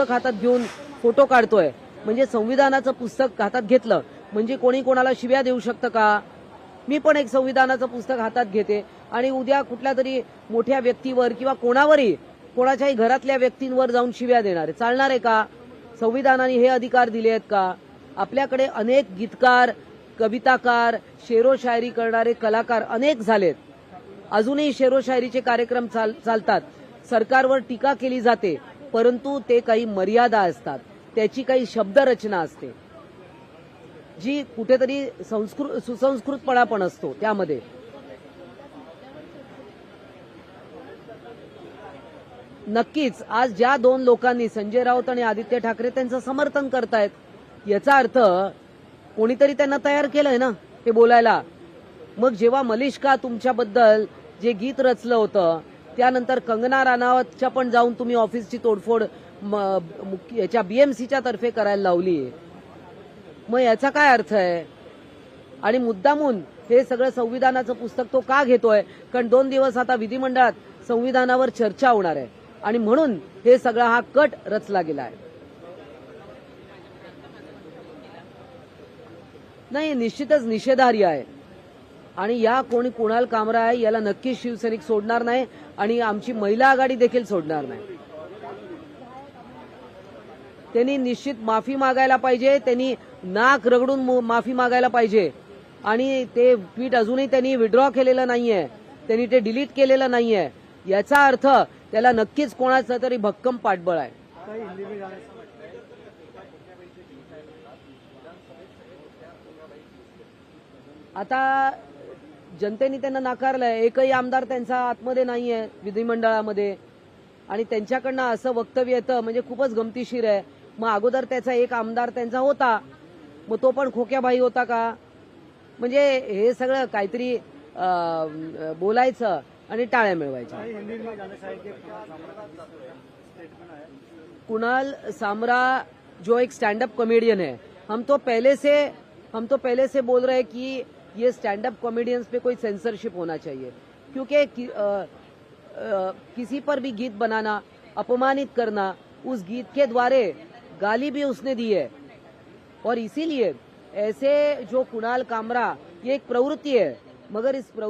पुस्तक हातात घेऊन फोटो काढतोय. म्हणजे संविधानाचं पुस्तक हातात घेतलं. म्हणजे कोणी कोणाला शिव्या देऊ शकतं का? मी पण एक संविधानाचं पुस्तक हातात घेते. आणि उद्या कुठल्या तरी मोठ्या व्यक्तीवर किंवा कोणावरही कोणाच्याही घरातल्या व्यक्तींवर जाऊन शिव्या देणार आहे. चालणार आहे का? संविधानाने हे अधिकार दिले आहेत का? आपल्याकडे अनेक गीतकार कविताकार शेरो शायरी करणारे कलाकार अनेक झालेत. अजूनही शेरो शायरीचे कार्यक्रम चाल चालतात. सरकारवर टीका केली जाते. परंतु ते काही मर्यादा असतात. त्याची काही शब्दरचना असते. जी कुठेतरी संस्कृत सुसंस्कृतपणा पण असतो त्यामध्ये. नक्कीच आज ज्या दोन लोकांनी संजय राऊत आणि आदित्य ठाकरे त्यांचं समर्थन करतायत याचा अर्थ कोणीतरी त्यांना तयार केलंय ना ते बोलायला. मग जेव्हा मलिष्का तुमच्याबद्दल जे गीत रचलं होतं त्यानंतर कंगना राणावतच्या पण जाऊन तुम्ही ऑफिसची तोडफोड याच्या बीएमसीच्या तर्फे करायला लावली मग याचा काय अर्थ आहे? आणि मुद्दामून हे सगळं संविधानाचं पुस्तक तो का घेतोय? कारण दोन दिवस आता विधिमंडळात संविधानावर चर्चा होणार आहे. आणि म्हणून हे सगळा हा कट रचला गेला आहे. नाही निश्चितच निषेधार्य आहे. आणि या कोणी कुणाल कामरा आहे याला नक्कीच शिवसैनिक सोडणार नाही आणि आमची महिला आघाडी देखील सोडणार नाही. त्यांनी निश्चित माफी मागायला पाहिजे त्यांनी नाक रगडून माफी मागायला पाहिजे. आणि ते ट्विट अजूनही त्यांनी विड्रॉ केलेलं नाहीये त्यांनी ते डिलीट केलेलं नाहीये. याचा अर्थ त्याला नक्कीच कोणाचं तरी भक्कम पाठबळ आहे. आता जनतेने त्यांना नाकारलंय. एकही आमदार त्यांचा आतमध्ये नाहीये विधिमंडळामध्ये. आणि त्यांच्याकडनं असं वक्तव्य येतं म्हणजे खूपच गमतीशीर आहे. मग अगोदर त्याचा एक आमदार त्यांचा होता. मग तो पण खोक्याबाई होता का? म्हणजे हे सगळं काहीतरी बोलायचं आणि टाळ्या मिळवायच्या. कुणाल सामरा जो एक स्टैंड अप कॉमेडियन है हम तो पहले से हम तो पहले से बोल रहे की कि ये स्टैंड अप कॉमेडियंस पे कोई सेंसरशिप होना चाहिए। क्योंकि कि, किसी पर भी गीत बनाना अपमानित करना उस गीत के द्वारे गाली भी उसने दी है। और इसीलिए ऐसे जो कुणाल कामरा ये एक प्रवृत्ति है मगर इस प्रवृत्ति